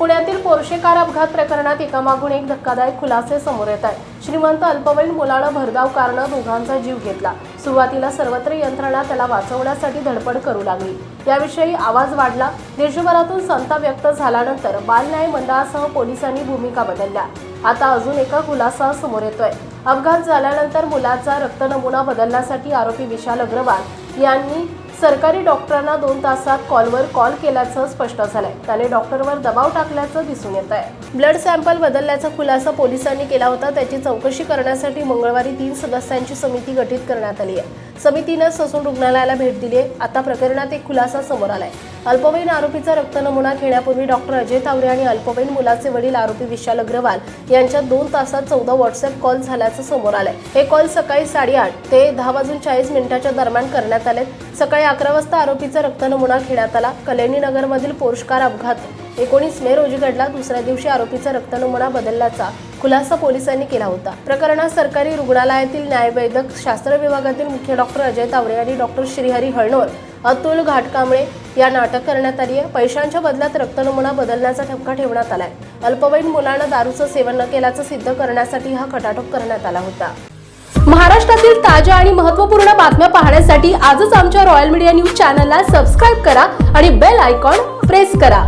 पुण्यातील Porsche car अपघात प्रकरणात एकामागून एक धक्कादायक खुलासे समोर येत आहेत श्रीमंत अल्पवयीन मुलानं भरधाव कारनं दोघांचा जीव घेतला. सुरुवातीला सर्वत्र यंत्रणा त्याला वाचवण्यासाठी धडपड करू लागली. याविषयी आवाज वाढला. देशभरातून संता व्यक्त झाल्यानंतर बालन्याय मंडळासह पोलिसांनी भूमिका बदलल्या. आता अजून एका खुलासा समोर येतोय. अपघात झाल्यानंतर मुलाचा रक्त नमुना बदलण्यासाठी आरोपी विशाल अग्रवाल यांनी सरकारी डॉक्टरांना दोन तासात कॉलवर कॉल केल्याचं स्पष्ट झालंय. त्याने डॉक्टरवर दबाव टाकल्याचं दिसून येत आहे. ब्लड सॅम्पल बदलल्याचा खुलासा पोलिसांनी केला होता. त्याची चौकशी करण्यासाठी मंगळवारी तीन सदस्यांची समिती गठीत करण्यात आली आहे. समितीनं ससून रुग्णालयाला भेट दिली आहे. आता प्रकरणात एक खुलासा समोर आलाय. अल्पवयीन आरोपीचा रक्त नमुना घेण्यापूर्वी डॉक्टर अजय तावरे आणि अल्पवयीन मुलाचे वडील आरोपी विशाल अग्रवाल यांच्यात दोन तासात चौदा व्हॉट्सअप कॉल झाल्याचं समोर आलंय. हे कॉल सकाळी साडेआठ ते दहा वाजून चाळीस मिनिटाच्या दरम्यान करण्यात आले सकाळी अकरा वाजता आरोपीचा रक्त नमुना घेण्यात आला. कलेनी नगरमधील पोर्शकार अपघात. एकोणीस मे रोजी घडला. दुसऱ्या दिवशी आरोपीचा रक्त नमुना बदलल्याचा खुलासा पोलिसांनी केला होता. प्रकरणात सरकारी रुग्णालयातील न्यायवैद्यक शास्त्र विभागातील मुख्य डॉक्टर अजय तावरे आणि डॉक्टर श्रीहरी हळणोर अतुल घाटकांबळे या नाटक करण्यात आली आहे पैशांच्या बदल्यात रक्त नमुना बदलण्याचा ठपका ठेवण्यात आलाय. अल्पवयीन मुलानं दारूचं सेवन न केल्याचं सिद्ध करण्यासाठी हा खटाटोप करण्यात आला होता. महाराष्ट्रातील ताज्या आणि महत्त्वपूर्ण बातम्या पाहण्यासाठी आजच आमच्या रॉयल मीडिया न्यूज चॅनलला सबस्क्राईब करा आणि बेल आयकॉन प्रेस करा.